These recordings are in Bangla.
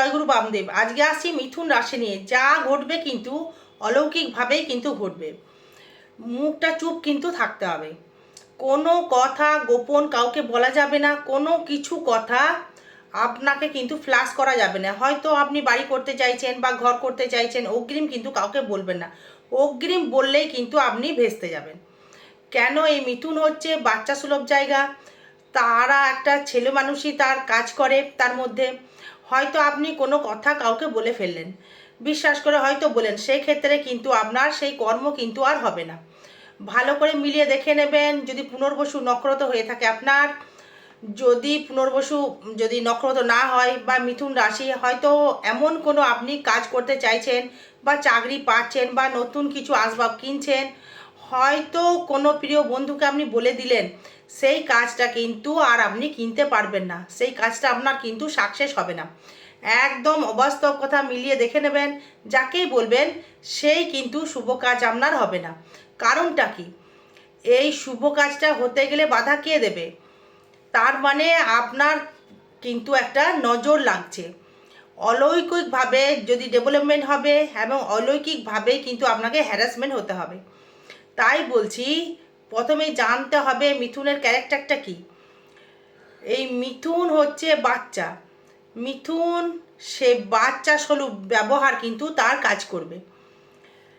জয়গুরু বামদেব। আজকে আসছি মিথুন রাশি নিয়ে। যা ঘটবে কিন্তু অলৌকিকভাবেই কিন্তু ঘটবে। মুখটা চুপ কিন্তু থাকতে হবে। কোনো কথা গোপন কাউকে বলা যাবে না, কোনো কিছু কথা আপনাকে কিন্তু ফ্লাশ করা যাবে না। হয়তো আপনি বাড়ি করতে চাইছেন বা ঘর করতে চাইছেন, অগ্রিম কিন্তু কাউকে বলবেন না। অগ্রিম বললেই কিন্তু আপনি ভেস্তে যাবেন। কেন এই মিথুন হচ্ছে বাচ্চা সুলভ জায়গা? তারা একটা ছেলে মানুষই তার কাজ করে তার মধ্যে। হয়তো আপনি কোনো কথা কাউকে বলে ফেললেন। বিশ্বাস করে হয়তো বলেন, সেই ক্ষেত্রে কিন্তু আপনার সেই কর্ম কিন্তু আর হবে না। ভালো করে মিলিয়ে দেখে নেবেন, যদি পুনর্বসু নক্ষত্র হয়ে থাকে আপনার। যদি পুনর্বসু, যদি নক্ষত্র না হয় বা মিথুন রাশি, হয়তো এমন কোনো আপনি কাজ করতে চাইছেন বা চাকরি পাচ্ছেন বা নতুন কিছু আসবাব কিনছেন, হয়তো কোনো প্রিয় বন্ধুকে আপনি বলে দিলেন সেই কাজটা কিন্তু আর আপনি কিনতে পারবেন না। সেই কাজটা আপনার কিন্তু সাকসেস হবে না। একদম অবাস্তব কথা মিলিয়ে দেখে নেবেন, যাকেই বলবেন, সেই কিন্তু শুভ কাজ আপনার হবে না। কারণটা কি? এই শুভ কাজটা হতে গেলে বাধা কে দেবে? তার মানে আপনার কিন্তু একটা নজর লাগছে। অলৌকিকভাবে যদি ডেভেলপমেন্ট হবে এবং অলৌকিকভাবেই কিন্তু আপনাকে হ্যারাসমেন্ট হতে হবে। তাই বলছি প্রথমে জানতে হবে মিথুনের ক্যারেক্টারটা কি। এই মিথুন হচ্ছে বাচ্চা। মিথুন, সে বাচ্চা স্বরূপ ব্যবহার কিন্তু তার কাজ করবে।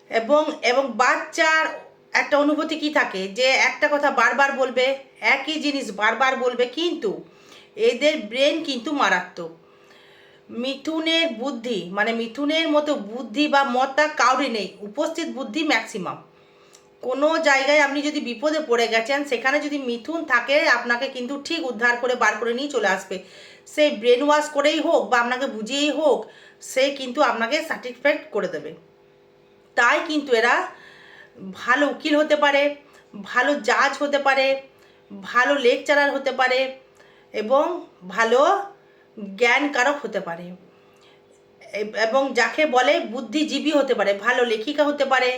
এবং এবং বাচ্চার একটা অনুভূতি কি থাকে? যে একটা কথা বারবার বলবে, একই জিনিস বারবার বলবে, কিন্তু এদের ব্রেন কিন্তু মারাত্মক। মিথুনের বুদ্ধি মানে মিথুনের মতো বুদ্ধি বা মতা কাউরি নেই। উপস্থিত বুদ্ধি ম্যাক্সিমাম কোনো জায়গায় আপনি যদি বিপদে পড়ে গেছেন, সেখানে যদি মিথুন থাকে, আপনাকে কিন্তু ঠিক উদ্ধার করে বার করে নিয়ে চলে আসবে। সে ব্রেন ওয়াশ করেই হোক বা আপনাকে বুঝিয়েই হোক, সে কিন্তু আপনাকে সার্টিফাইড করে দেবে। তাই কিন্তু এরা ভালো উকিল হতে পারে, ভালো জাজ হতে পারে, ভালো লেকচারার হতে পারে এবং ভালো জ্ঞানকারক হতে পারে। এবং যাকে বলে বুদ্ধিজীবী হতে পারে, ভালো লেখিকা হতে পারে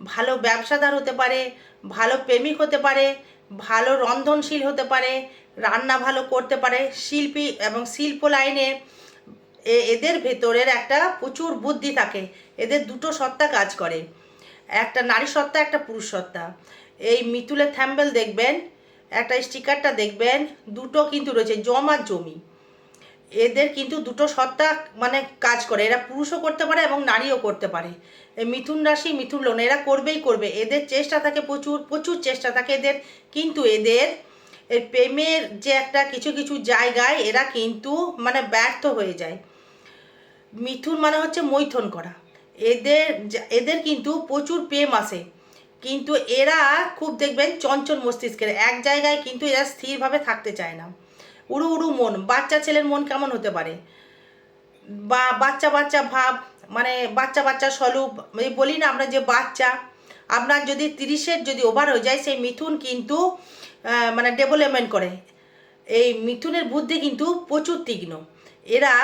ভালো ব্যবসাদার হতে পারে, ভালো প্রেমিক হতে পারে, ভালো রন্ধনশীল হতে পারে, রান্না ভালো করতে পারে, শিল্পী এবং শিল্প লাইনে এদের ভেতরের একটা প্রচুর বুদ্ধি থাকে। এদের দুটো সত্তা কাজ করে। একটা নারী সত্তা, একটা পুরুষ সত্তা। এই মিতুলের থ্যাম্বেল দেখবেন, একটা স্টিকারটা দেখবেন, দুটো কিন্তু রয়েছে জম আর জমি। এদের কিন্তু দুটো সত্তা মানে কাজ করে। এরা পুরুষও করতে পারে এবং নারীও করতে পারে। মিথুন রাশি, মিথুন লোন এরা করবেই করবে। এদের চেষ্টা থাকে প্রচুর প্রচুর চেষ্টা থাকে এদের। কিন্তু এদের প্রেমের যে একটা কিছু কিছু জায়গায় এরা কিন্তু মানে ব্যর্থ হয়ে যায়। মিথুন মানে হচ্ছে মৈথন করা। এদের এদের কিন্তু প্রচুর প্রেম আসে কিন্তু এরা খুব দেখবেন চঞ্চল মস্তিষ্কের। এক জায়গায় কিন্তু এরা স্থিরভাবে থাকতে চায় না। উড়ু উড়ু মন, বাচ্চা ছেলের মন কেমন হতে পারে? বা বাচ্চা বাচ্চা ভাব মানে বাচ্চা বাচ্চা স্বরূপ বলি না আমরা যে বাচ্চা, আপনার যদি তিরিশের যদি ওভার হয়ে যায়, সেই মিথুন কিন্তু মানে ডেভেলপমেন্ট করে। এই মিথুনের বুদ্ধি কিন্তু প্রচুর তীক্ষ্ণ। এরা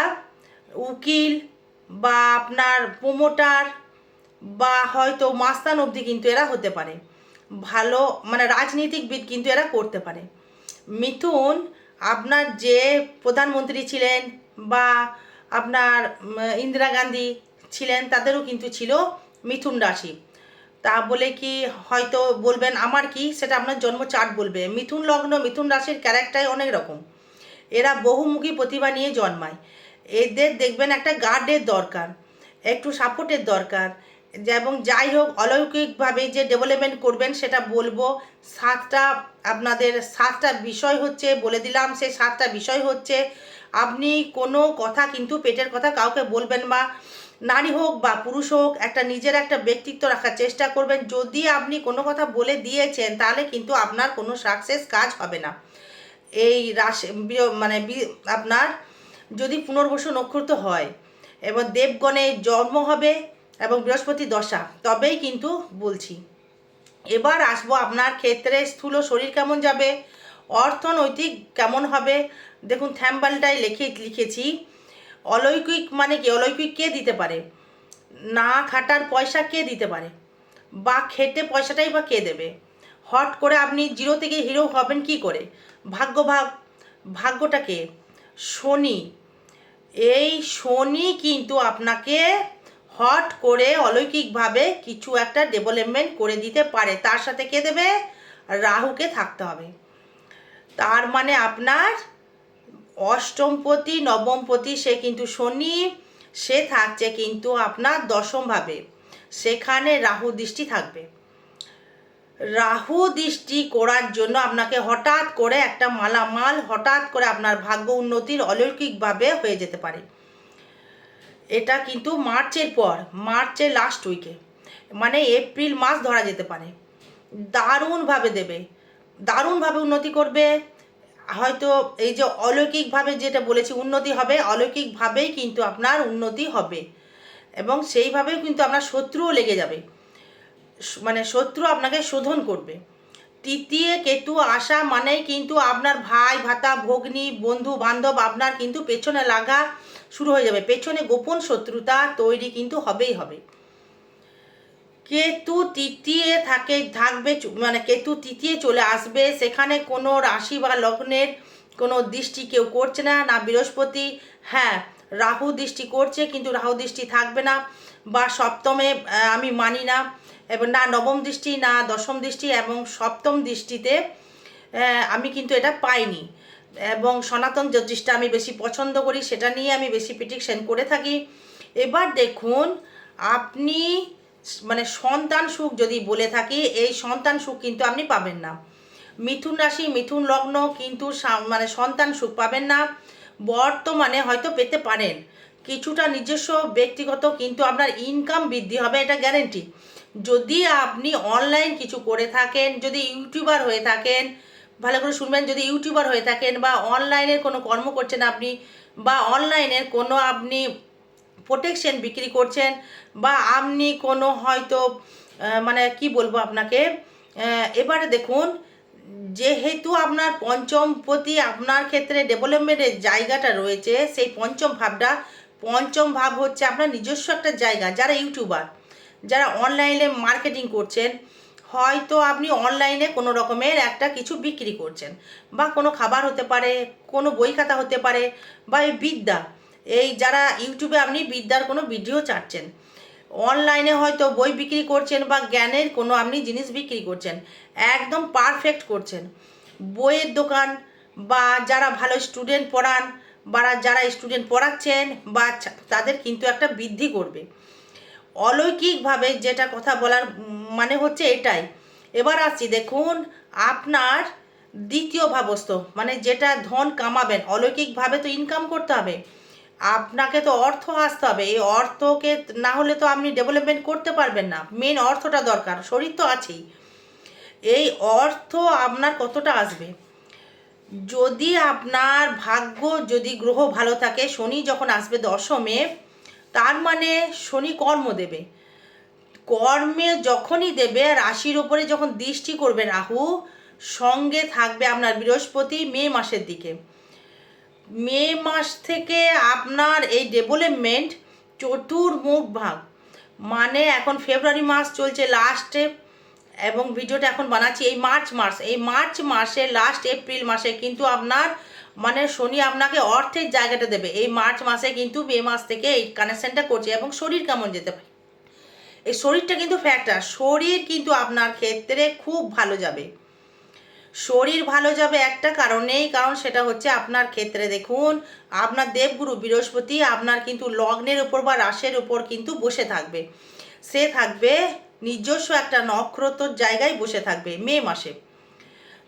উকিল বা আপনার প্রোমোটার বা হয়তো মাস্তান অবধি কিন্তু এরা হতে পারে। ভালো মানে রাজনীতিকবিদ কিন্তু এরা করতে পারে। মিথুন আপনার যে প্রধানমন্ত্রী ছিলেন বা আপনার ইন্দিরা গান্ধী ছিলেন, তাদেরও কিন্তু ছিল মিথুন রাশি। তা বলে কি হয়তো বলবেন আমার কি? সেটা আপনার জন্ম চার্ট বলবে। মিথুন লগ্ন, মিথুন রাশির ক্যারেক্টারই অনেক রকম। এরা বহুমুখী প্রতিভা নিয়ে জন্মায়। এদের দেখবেন একটা গার্ডের দরকার, একটু সাপোর্টের দরকার এবং যাই হোক, অলৌকিকভাবে যে ডেভেলপমেন্ট করবেন সেটা বলব, সাতটা আপনাদের সাতটা বিষয় হচ্ছে, বলে দিলাম, সেই সাতটা বিষয় হচ্ছে, আপনি কোনো কথা কিন্তু পেটের কথা কাউকে বলবেন বা নারী হোক বা পুরুষ হোক, একটা নিজের একটা ব্যক্তিত্ব রাখার চেষ্টা করবেন। যদি আপনি কোনো কথা বলে দিয়েছেন, তাহলে কিন্তু আপনার কোনো সাকসেস কাজ হবে না। এই রাশি মানে আপনার যদি পুনর্বসু নক্ষত্র হয় এবং দেবগণের জন্ম হবে এবং বৃহস্পতি দশা, তবেই কিন্তু বলছি। এবার আসব আপনার ক্ষেত্রে স্থূল শরীর কেমন যাবে, অর্থনৈতিক কেমন হবে, দেখুন থ্যাম্বালটাই লিখে, লিখেছি, অলৌকিক মানে কি, অলৌকিক কে দিতে পারে? না খাটার পয়সা কে দিতে পারে? বা খেটে পয়সাটাই বা কে দেবে? হট করে আপনি জিরো থেকে হিরো হবেন কি করে? ভাগ্য ভাগ ভাগ্যটাকে শনি। এই শনি কিন্তু আপনাকে হট করে অলৌকিকভাবে কিছু একটা ডেভেলপমেন্ট করে দিতে পারে। তার সাথে কে দেবে? রাহুকে থাকতে হবে। তার মানে আপনার অষ্টমপতি, নবমপতি, সে কিন্তু শনি, সে থাকছে কিন্তু আপনার দশমভাবে। সেখানে রাহু দৃষ্টি থাকবে। রাহু দৃষ্টি করার জন্য আপনাকে হঠাৎ করে একটা মালামাল, হঠাৎ করে আপনার ভাগ্য উন্নতির অলৌকিকভাবে হয়ে যেতে পারে। এটা কিন্তু মার্চের পর, মার্চের লাস্ট উইকে মানে এপ্রিল মাস ধরা যেতে পারে। দারুণভাবে দেবে। দারুণভাবে উন্নতি করবে। হয়তো এই যে অলৌকিকভাবে যেটা বলেছি, উন্নতি হবে, অলৌকিকভাবেই কিন্তু আপনার উন্নতি হবে। এবং সেইভাবেও কিন্তু আপনার শত্রুও লেগে যাবে। মানে শত্রু আপনাকে শোধন করবে। তৃতীয় কেতু আসা মানেই কিন্তু আপনার ভাই, ভাতা, ভগ্নী বন্ধু বান্ধব আপনার কিন্তু পেছনে লাগা শুরু হয়ে যাবে। পেছনে গোপন শত্রুতা তৈরি কিন্তু হবেই হবে। কেতু তৃতীয় থাকে, থাকবে মানে কেতু তৃতীয় চলে আসবে। সেখানে কোনো রাশি বা লগ্নের কোনো দৃষ্টি কেউ করছে না না বৃহস্পতি। হ্যাঁ রাহু দৃষ্টি করছে, কিন্তু রাহু দৃষ্টি থাকবে না। বা সপ্তমে আমি মানি না। এবং না নবম দৃষ্টি, না দশম দৃষ্টি এবং সপ্তম দৃষ্টিতে আমি কিন্তু এটা পাইনি। এবং সনাতন জ্যোতিষটা আমি বেশি পছন্দ করি, সেটা নিয়ে আমি বেশি প্রিডিকশন করে থাকি। এবার দেখুন, আপনি মানে সন্তান সুখ যদি বলে থাকি, এই সন্তান সুখ কিন্তু আপনি পাবেন না। মিথুন রাশি, মিথুন লগ্ন কিন্তু মানে সন্তান সুখ পাবেন না। বর্তমানে হয়তো পেতে পারেন। কিছুটা নিজস্ব ব্যক্তিগত কিন্তু আপনার ইনকাম বৃদ্ধি হবে, এটা গ্যারেন্টি যদি আপনি অনলাইন কিছু করে থাকেন, যদি ইউটিউবার হয়ে থাকেন ভালো করে শুনবেন। যদি ইউটিউবার হয়ে থাকেন বা অনলাইনের কোনো কর্ম করছেন আপনি বা অনলাইনের কোনো আপনি প্রোটেকশন বিক্রি করছেন বা আপনি কোনো হয়তো মানে কি বলব আপনাকে এবারে দেখুন, যেহেতু আপনার পঞ্চম প্রতি আপনার ক্ষেত্রে ডেভেলপমেন্টের জায়গাটা রয়েছে, সেই পঞ্চম ভাবটা, পঞ্চম ভাব হচ্ছে আপনার নিজস্ব একটা জায়গা। যারা ইউটিউবার, যারা অনলাইনে মার্কেটিং করছেন হয়তো আপনি অনলাইনে কোনো রকমের একটা কিছু বিক্রি করছেন বা কোনো খাবার হতে পারে, কোনো বই খাতা হতে পারে বা এই বিদ্যা। এই যারা ইউটিউবে আপনি বিদ্যার কোনো ভিডিও ছাড়ছেন অনলাইনে হয়তো বই বিক্রি করছেন বা জ্ঞানের কোনো আপনি জিনিস বিক্রি করছেন, একদম পারফেক্ট করছেন। বইয়ের দোকান বা যারা ভালো স্টুডেন্ট পড়ান, বা যারা স্টুডেন্ট পড়াচ্ছেন, বা তাদের কিন্তু একটা বৃদ্ধি করবে। অলৌকিকভাবে যেটা কথা বলার মানে হচ্ছে এটাই। এবার আসছি, দেখুন, আপনার দ্বিতীয় ভাবস্থ মানে যেটা ধন কামাবেন, অলৌকিকভাবে তো ইনকাম করতে হবে। আপনাকে তো অর্থ আসতে হবে, এই অর্থকে না হলে তো আপনি ডেভেলপমেন্ট করতে পারবেন না। মেন অর্থটা দরকার, শরীর তো আছেই। এই অর্থ আপনার কতটা আসবে? যদি আপনার ভাগ্য, যদি গ্রহ ভালো থাকে, শনি যখন আসবে দশমে তার মানে শনি কর্ম দেবে। কর্মে যখনই দেবে, রাশির ওপরে যখন দৃষ্টি করবে রাহু, সঙ্গে থাকবে আপনার বৃহস্পতি মে মাসের দিকে। মে মাস থেকে আপনার এই ডেভেলপমেন্ট চতুর্মুখ ভাগ। মানে এখন ফেব্রুয়ারি মাস চলছে লাস্টে এবং ভিডিওটা এখন বানাচ্ছি এই মার্চ মাস। এই মার্চ মাসে লাস্ট এপ্রিল মাসে কিন্তু আপনার মানে শনি আপনাকে অর্থের জায়গাটা দেবে। এই মার্চ মাসে কিন্তু মে মাস থেকে এই কানেকশনটা করছে এবং শরীর কেমন যেতে পারে। এই শরীরটা কিন্তু ফ্যাক্টর শরীর কিন্তু আপনার ক্ষেত্রে খুব ভালো যাবে। শরীর ভালো যাবে একটা কারণেই, কারণ সেটা হচ্ছে আপনার ক্ষেত্রে দেখুন, আপনার দেবগুরু বৃহস্পতি আপনার কিন্তু লগ্নের উপর বা রাশের উপর কিন্তু বসে থাকবে। সে থাকবে নিজস্ব একটা নক্ষত্রর জায়গায় বসে থাকবে মে মাসে।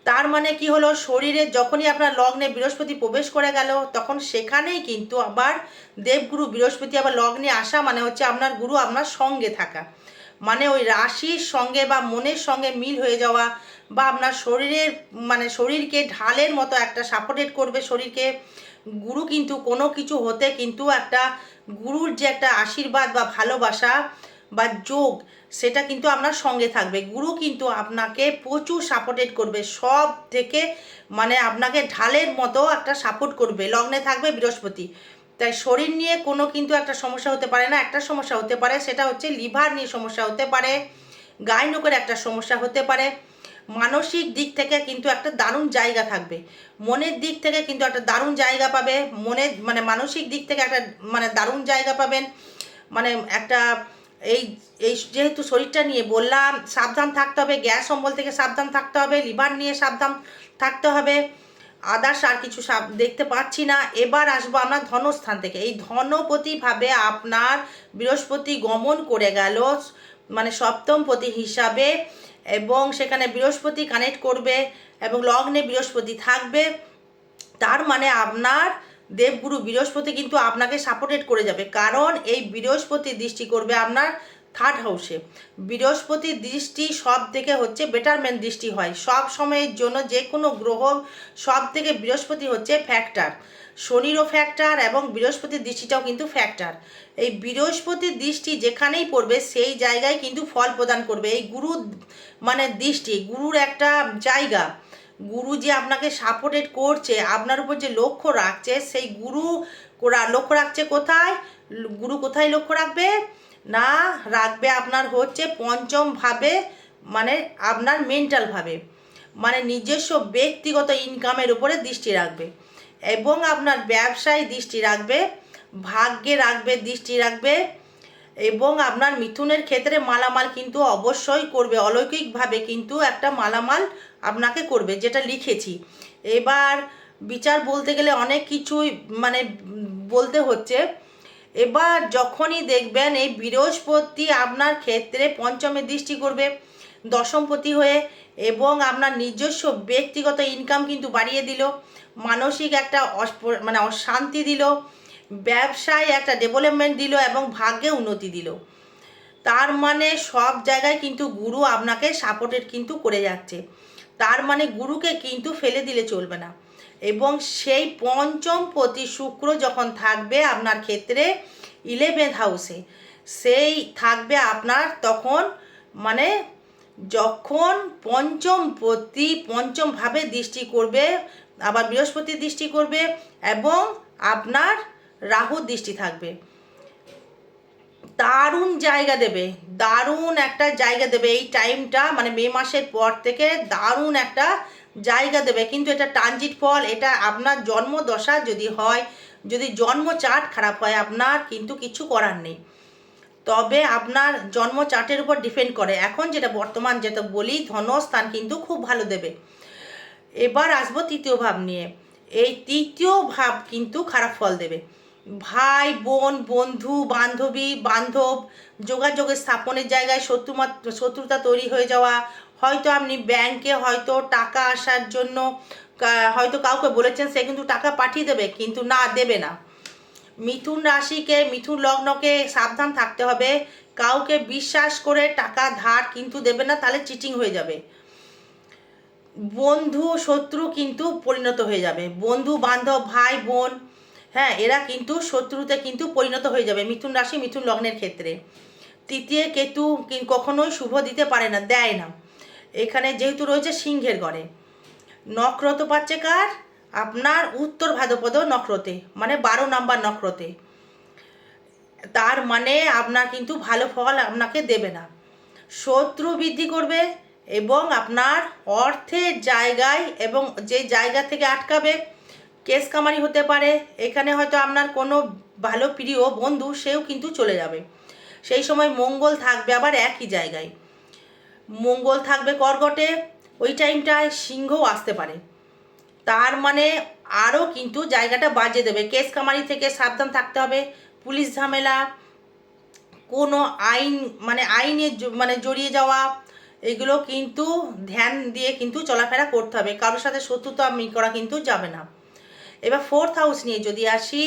তার মানে কি হলো? শরীরে যখনই আপনার লগ্নে বৃহস্পতি প্রবেশ করে গেল, তখন সেখানেই কিন্তু আবার দেবগুরু বৃহস্পতি আবার লগ্নে আসা মানে হচ্ছে আপনার গুরু আপনার সঙ্গে থাকা। মানে ওই রাশির সঙ্গে বা মনের সঙ্গে মিল হয়ে যাওয়া বা আপনার শরীরের মানে শরীরকে ঢালের মতো একটা সাপোর্টেড করবে শরীরকে। গুরু কিন্তু কোনো কিছু হতে কিন্তু একটা গুরুর যে একটা আশীর্বাদ বা ভালোবাসা বা যোগ, সেটা কিন্তু আপনার সঙ্গে থাকবে। গুরু কিন্তু আপনাকে প্রচুর সাপোর্টেড করবে, সব থেকে মানে আপনাকে ঢালের মতো একটা সাপোর্ট করবে। লগ্নে থাকবে বৃহস্পতি। তাই শরীর নিয়ে কোনো কিন্তু একটা সমস্যা হতে পারে না। একটা সমস্যা হতে পারে, সেটা হচ্ছে লিভার নিয়ে সমস্যা হতে পারে, গাইনোকের একটা সমস্যা হতে পারে। মানসিক দিক থেকে কিন্তু একটা দারুণ জায়গা থাকবে। মনের দিক থেকে কিন্তু একটা দারুণ জায়গা পাবে। মনের মানে মানসিক দিক থেকে একটা মানে দারুণ জায়গা পাবেন। মানে একটা এই এই যেহেতু শরীরটা নিয়ে বললাম, সাবধান থাকতে হবে, গ্যাস অম্বল থেকে সাবধান থাকতে হবে, লিভার নিয়ে সাবধান থাকতে হবে। আদার্স আর কিছু দেখতে পাচ্ছি না। এবার আসব আমরা ধনস্থান থেকে। এই ধনপতিভাবে আপনার বৃহস্পতি গমন করে গেল মানে সপ্তমপতি হিসাবে, এবং সেখানে বৃহস্পতি কানেক্ট করবে, এবং লগ্নে বৃহস্পতি থাকবে। তার মানে আপনার দেবগুরু বৃহস্পতি কিন্তু আপনাকে সাপোর্টেড করে যাবে। কারণ এই বৃহস্পতি দৃষ্টি করবে আপনার থার্ড হাউসে বৃহস্পতির দৃষ্টি সব থেকে হচ্ছে বেটারমেন্ট দৃষ্টি হয়। সব সময়ের জন্য যে কোনো গ্রহ সব থেকে বৃহস্পতি হচ্ছে ফ্যাক্টর শনিরও ফ্যাক্টর এবং বৃহস্পতির দৃষ্টিটাও কিন্তু ফ্যাক্টর এই বৃহস্পতির দৃষ্টি যেখানেই পড়বে সেই জায়গায় কিন্তু ফল প্রদান করবে। এই গুরু মানে দৃষ্টি, গুরুর একটা জায়গা। গুরু যে আপনাকে সাপোর্টেড করছে, আপনার উপর যে লক্ষ্য রাখছে, সেই গুরু লক্ষ্য রাখছে কোথায়? গুরু কোথায় লক্ষ্য রাখবে? না, রাখবে আপনার হচ্ছে পঞ্চম ভাবে মানে আপনার মেন্টালভাবে মানে নিজস্ব ব্যক্তিগত ইনকামের উপরে দৃষ্টি রাখবে এবং আপনার ব্যবসায় দৃষ্টি রাখবে, ভাগ্যে রাখবে, দৃষ্টি রাখবে। এবং আপনার মিথুনের ক্ষেত্রে মালামাল কিন্তু অবশ্যই করবে, অলৌকিকভাবে কিন্তু একটা মালামাল আপনাকে করবে, যেটা লিখেছি। এবার বিচার বলতে গেলে অনেক কিছুই মানে বলতে হচ্ছে। এবার যখনই দেখবেন এই বৃহস্পতি আপনার ক্ষেত্রে পঞ্চমে দৃষ্টি করবে, দশমপতি হয়ে এবং আপনার নিজস্ব ব্যক্তিগত ইনকাম কিন্তু বাড়িয়ে দিল, মানসিক একটা মানে অশান্তি দিল ব্যবসায় একটা ডেভেলপমেন্ট দিল এবং ভাগ্যে উন্নতি দিল। তার মানে সব জায়গায় কিন্তু গুরু আপনাকে সাপোর্টেড কিন্তু করে যাচ্ছে। তার মানে গুরুকে কিন্তু ফেলে দিলে চলবে না। এবং সেই পঞ্চম প্রতি শুক্র যখন থাকবে আপনার ক্ষেত্রে ইলেভেন্থ হাউসে সেই থাকবে আপনার তখন মানে যখন পঞ্চম প্রতি পঞ্চমভাবে দৃষ্টি করবে, আবার বৃহস্পতি দৃষ্টি করবে এবং আপনার রাহু দৃষ্টি থাকবে। দারুণ জায়গা দেবে, দারুণ একটা জায়গা দেবে এই টাইমটা মানে মে মাসের পর থেকে দারুণ একটা জায়গা দেবে। কিন্তু এটা ট্রানজিট ফল, এটা আপনার জন্ম দশা যদি হয়, যদি জন্ম চার্ট খারাপ হয়, আপনার কিন্তু কিছু করার নেই। তবে আপনার জন্ম চার্টের উপর ডিপেন্ড করে। এখন যেটা বর্তমান যেটা বলি, ধনস্থান কিন্তু খুব ভালো দেবে। এবার আসব তৃতীয় ভাব নিয়ে। এই তৃতীয় ভাব কিন্তু খারাপ ফল দেবে। ভাই, বোন, বন্ধু, বান্ধবী, বান্ধব যোগাযোগের স্থাপনের জায়গায় শত্রুমা শত্রুতা তৈরি হয়ে যাওয়া। হয়তো আপনি ব্যাংকে হয়তো টাকা আসার জন্য হয়তো কাউকে বলেছেন, সে কিন্তু টাকা পাঠিয়ে দেবে, কিন্তু না, দেবে না। মিথুন রাশিকে, মিথুন লগ্নকে সাবধান থাকতে হবে। কাউকে বিশ্বাস করে টাকা ধার কিন্তু দেবে না, তাহলে চিটিং হয়ে যাবে। বন্ধু, শত্রু কিন্তু পরিণত হয়ে যাবে। বন্ধু, বান্ধব, ভাই, বোন হ্যাঁ এরা কিন্তু শত্রুতে কিন্তু পরিণত হয়ে যাবে। মিথুন রাশি, মিথুন লগ্নের ক্ষেত্রে। তৃতীয় কেতু কখনোই শুভ দিতে পারে না, দেয় না। এখানে যেহেতু রয়েছে সিংহের ঘরে নক্রত পাচ্ছে কার? আপনার উত্তর ভাদ্রপদ নক্রতে মানে বারো নাম্বার নক্রতে তার মানে আপনার কিন্তু ভালো ফল আপনাকে দেবে না। শত্রু বৃদ্ধি করবে এবং আপনার অর্থের জায়গায় এবং যে জায়গা থেকে আটকাবে কেস কামারি হতে পারে, এখানে হয়তো আপনার কোনো ভালো প্রিয় বন্ধু সেও কিন্তু চলে যাবে। সেই সময় মঙ্গল থাকবে আবার একই জায়গায়। মঙ্গল থাকবে কর্কটে, ওই টাইমটায় সিংহও আসতে পারে। তার মানে আরও কিন্তু জায়গাটা বাজে দেবে। কেস কামারি থেকে সাবধান থাকতে হবে, পুলিশ ঝামেলা, কোনো আইন মানে আইনে মানে জড়িয়ে যাওয়া, এগুলো কিন্তু ধ্যান দিয়ে কিন্তু চলাফেরা করতে হবে। কারোর সাথে শত্রুতা করা কিন্তু যাবে না। এবার ফোর্থ হাউস নিয়ে যদি আসি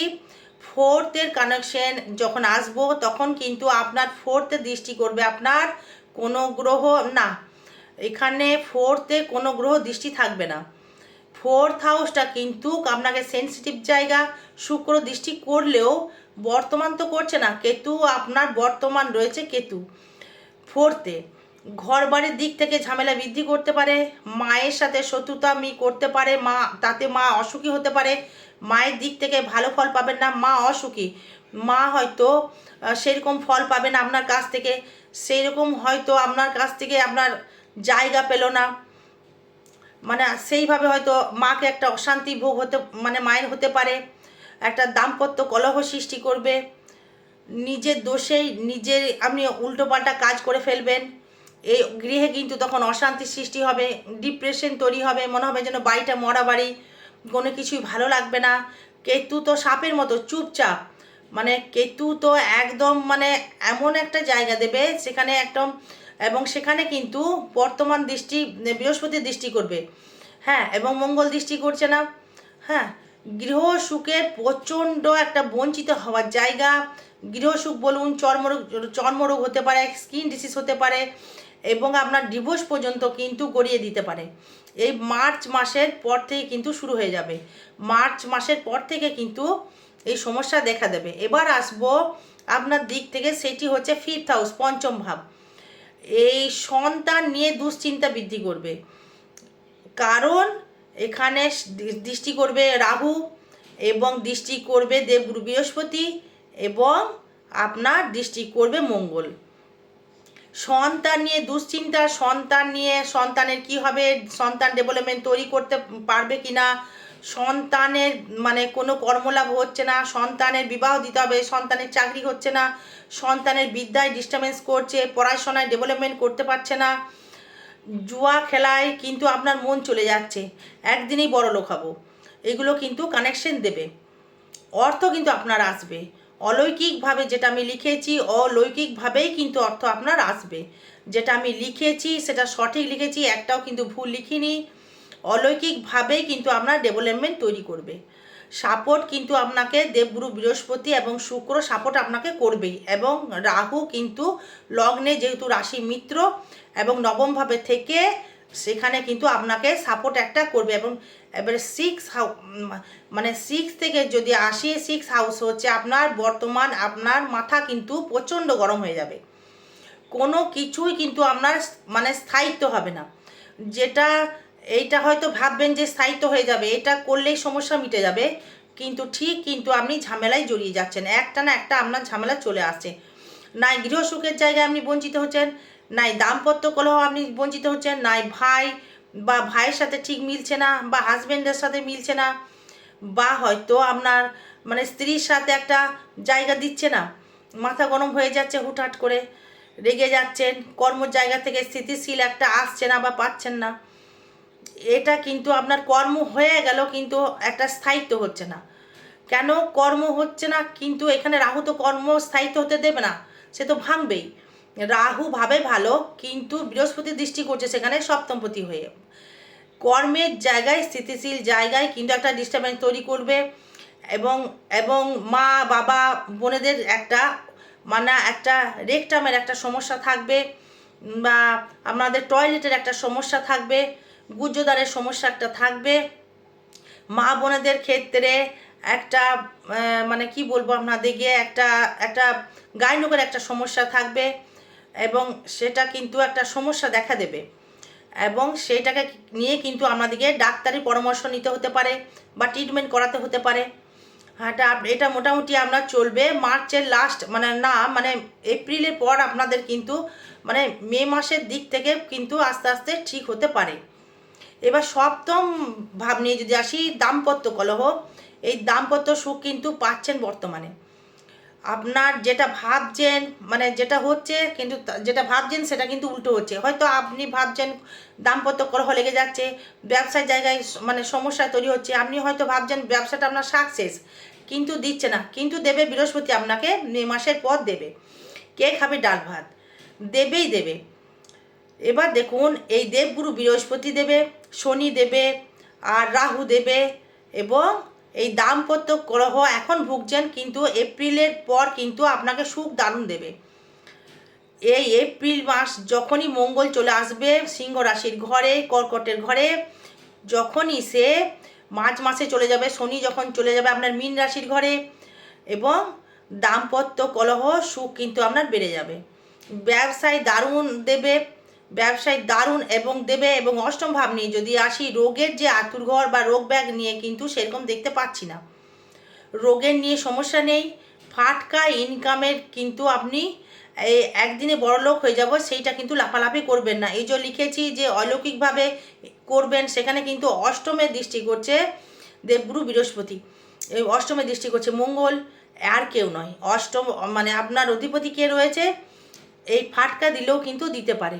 ফোর্থের কানেকশন যখন আসব, তখন কিন্তু আপনার ফোর্থে দৃষ্টি করবে আপনার কোনো গ্রহ, না, এখানে ফোর্থে কোনো গ্রহ দৃষ্টি থাকবে না। ফোর্থ হাউসটা কিন্তু আপনাকে সেন্সিটিভ জায়গা, শুক্র দৃষ্টি করলেও বর্তমান তো করছে না, কেতু আপনার বর্তমান রয়েছে কেতু ফোর্থে ঘর বাড়ির দিক থেকে ঝামেলা বৃদ্ধি করতে পারে, মায়ের সাথে শত্রুতামি করতে পারে, মা, তাতে মা অসুখী হতে পারে, মায়ের দিক থেকে ভালো ফল পাবেন না, মা অসুখী। মা হয়তো সেরকম ফল পাবেন আপনার কাছ থেকে সেই রকম হয়তো আপনার কাছ থেকে আপনার জায়গা পেল না। মানে সেইভাবে হয়তো মাকে একটা অশান্তি ভোগ হতে মানে মায়ের হতে পারে, একটা দাম্পত্য কলহ সৃষ্টি করবে, নিজের দোষেই নিজের আপনি উল্টোপাল্টা কাজ করে ফেলবেন। এই গৃহে কিন্তু তখন অশান্তি সৃষ্টি হবে ডিপ্রেশন তৈরি হবে, মনে হবে যেন বাড়িটা মরা বাড়ি, কোনো কিছুই ভালো লাগবে না। কেতু তো সাপের মতো, চুপচাপ। মানে কেতু তো একদম মানে এমন একটা জায়গা দেবে, সেখানে একদম, এবং সেখানে কিন্তু বর্তমান দৃষ্টি, বৃহস্পতির দৃষ্টি করবে। হ্যাঁ এবং মঙ্গল দৃষ্টি করছে না। হ্যাঁ গৃহ সুখের প্রচণ্ড একটা বঞ্চিত হওয়ার জায়গা। গৃহসুখ বলুন, চর্মরোগ চর্মরোগ হতে পারে স্কিন ডিসিজ হতে পারে এবং আপনার ডিভোর্স পর্যন্ত কিন্তু গড়িয়ে দিতে পারে। এই মার্চ মাসের পর থেকে কিন্তু শুরু হয়ে যাবে। মার্চ মাসের পর থেকে কিন্তু এই সমস্যা দেখা দেবে। এবার আসব আপনার দিক থেকে, সেটি হচ্ছে ফিফথ হাউস পঞ্চম ভাব। এই সন্তান নিয়ে দুশ্চিন্তা বৃদ্ধি করবে। কারণ এখানে দৃষ্টি করবে রাহু এবং দৃষ্টি করবে দেবগুরু বৃহস্পতি এবং আপনার দৃষ্টি করবে মঙ্গল। সন্তান নিয়ে দুশ্চিন্তা, সন্তান নিয়ে সন্তানের কি হবে, সন্তান ডেভেলপমেন্ট তৈরি করতে পারবে কি না সন্তানের মানে কোনো কর্মলাভ হচ্ছে না, সন্তানের বিবাহ দিতে হবে, সন্তানের চাকরি হচ্ছে না, সন্তানের বিদ্যায় ডিস্টার্বেন্স করছে, পড়াশোনায় ডেভেলপমেন্ট করতে পারছে না, জুয়া খেলায় কিন্তু আপনার মন চলে যাচ্ছে, একদিনেই বড় লোক হব, এগুলো কিন্তু কানেকশন দেবে, অর্থ কিন্তু আপনার আসবে। অলৌকিকভাবে যেটা আমি লিখেছি, অলৌকিকভাবেই কিন্তু অর্থ আপনার আসবে। যেটা আমি লিখেছি, সেটা সঠিক লিখেছি, একটাও কিন্তু ভুল লিখিনি। অলৌকিকভাবেই কিন্তু আপনার ডেভেলপমেন্ট তৈরি করবে। সাপোর্ট কিন্তু আপনাকে দেবগুরু বৃহস্পতি এবং শুক্র সাপোর্ট আপনাকে করবেই এবং রাহু কিন্তু লগ্নে যেহেতু রাশি মিত্র এবং নবমভাবে থেকে সেখানে কিন্তু আপনাকে সাপোর্ট একটা করবে এবং এবারে সিক্স মানে সিক্স থেকে যদি আসি সিক্স হাউস হচ্ছে, আপনার বর্তমান আপনার মাথা কিন্তু প্রচণ্ড গরম হয়ে যাবে। কোনো কিছুই কিন্তু আপনার মানে স্থায়িত্ব হবে না। যেটা, এইটা হয়তো ভাববেন যে স্থায়িত্ব হয়ে যাবে, এটা করলেই সমস্যা মিটে যাবে। কিন্তু ঠিক কিন্তু আপনি ঝামেলায় জড়িয়ে যাচ্ছেন। একটা না একটা আপনার ঝামেলা চলে আসছে। নাই গৃহসুখের জায়গায় আপনি বঞ্চিত হচ্ছেন, নাই দাম্পত্য কলহ আপনি বঞ্চিত হচ্ছেন, নাই ভাই বা ভাইয়ের সাথে ঠিক মিলছে না, বা হাজব্যান্ডের সাথে মিলছে না, বা হয়তো আপনার মানে স্ত্রীর সাথে একটা জায়গা দিচ্ছে না, মাথা গরম হয়ে যাচ্ছে হুটহাট করে, রেগে যাচ্ছেন কর্মর জায়গা থেকে স্থিতিশীল একটা আসছে না বা পাচ্ছেন না, এটা কিন্তু আপনার কর্ম হয়ে গেল কিন্তু একটা স্থায়িত্ব হচ্ছে না। কেন কর্ম হচ্ছে না? কিন্তু এখানে রাহু তো কর্ম স্থায়িত্ব হতে দেবে না, সে তো ভাঙবেই। রাহু ভাবে ভালো, কিন্তু বৃহস্পতি দৃষ্টি করছে সেখানে সপ্তমপতি হয়ে। কর্মের জায়গায়, স্থিতিশীল জায়গায় কিন্তু একটা ডিস্টার্বেন্স তৈরি করবে এবং এবং মা, বাবা, বোনেদের একটা মানে একটা রেকটামের একটা সমস্যা থাকবে বা আপনাদের টয়লেটের একটা সমস্যা থাকবে গুজ্জদারের সমস্যা একটা থাকবে। মা, বোনেদের ক্ষেত্রে একটা মানে কি বলব আপনাদের গিয়ে একটা একটা গাইনকের একটা সমস্যা থাকবে। এবং সেটা কিন্তু একটা সমস্যা দেখা দেবে। এবং সেইটাকে নিয়ে কিন্তু আমাদেরকে ডাক্তারি পরামর্শ নিতে হতে পারে বা ট্রিটমেন্ট করাতে হতে পারে। এটা এটা মোটামুটি আপনার চলবে মার্চের লাস্ট মানে না মানে এপ্রিলের পর আপনাদের কিন্তু মানে মে মাসের দিক থেকে কিন্তু আস্তে আস্তে ঠিক হতে পারে। এবার সপ্তম ভাব নিয়ে যদি আসি, দাম্পত্য কলহ। এই দাম্পত্য সুখ কিন্তু পাচ্ছেন বর্তমানে। আপনার যেটা ভাবছেন মানে যেটা হচ্ছে কিন্তু যেটা ভাবছেন সেটা কিন্তু উল্টো হচ্ছে। হয়তো আপনি ভাবছেন দাম্পত্য কলহ লেগে যাচ্ছে, ব্যবসার জায়গায় মানে সমস্যা তৈরি হচ্ছে, আপনি হয়তো ভাবছেন ব্যবসাটা আপনার সাকসেস কিন্তু দিচ্ছে না। কিন্তু দেবে বৃহস্পতি আপনাকে মে মাসের পর দেবে। কে খাবে? ডাল ভাত। দেবেই দেবে। এবার দেখুন, এই দেবগুরু বৃহস্পতি দেবে, শনি দেবে, আর রাহু দেবে, এবং এই দাম্পত্য গ্রহ এখন ভুগছেন কিন্তু এপ্রিলের পর কিন্তু আপনাকে সুখ দারুণ দেবে। এই এপ্রিল মাস যখনই মঙ্গল চলে আসবে, সিংহ রাশির ঘরে, কর্কটের ঘরে, যখনই সে মার্চ মাসে চলে যাবে, শনি যখন চলে যাবে আপনার মীন রাশির ঘরে এবং দাম্পত্য কলহ, সুখ কিন্তু আপনার বেড়ে যাবে। ব্যবসায় দারুণ দেবে ব্যবসায় দারুণ এবং দেবে এবং অষ্টম ভাব নিয়ে যদি আসি রোগের যে আতুরঘর বা রোগ ব্যাগ নিয়ে কিন্তু সেরকম দেখতে পাচ্ছি না। রোগের নিয়ে সমস্যা নেই। ফাটকা ইনকামের কিন্তু আপনি একদিনে বড় লোক হয়ে যাব, সেইটা কিন্তু লাফালাফি করবেন না। এই যে লিখেছি যে অলৌকিকভাবে করবেন, সেখানে কিন্তু অষ্টমের দৃষ্টি করছে দেবগুরু বৃহস্পতি। এই অষ্টমের দৃষ্টি করছে মঙ্গল, আর কেউ নয়। অষ্টম মানে আপনার অধিপতি কে রয়েছে? এই ফাটকা দিলেও কিন্তু দিতে পারে।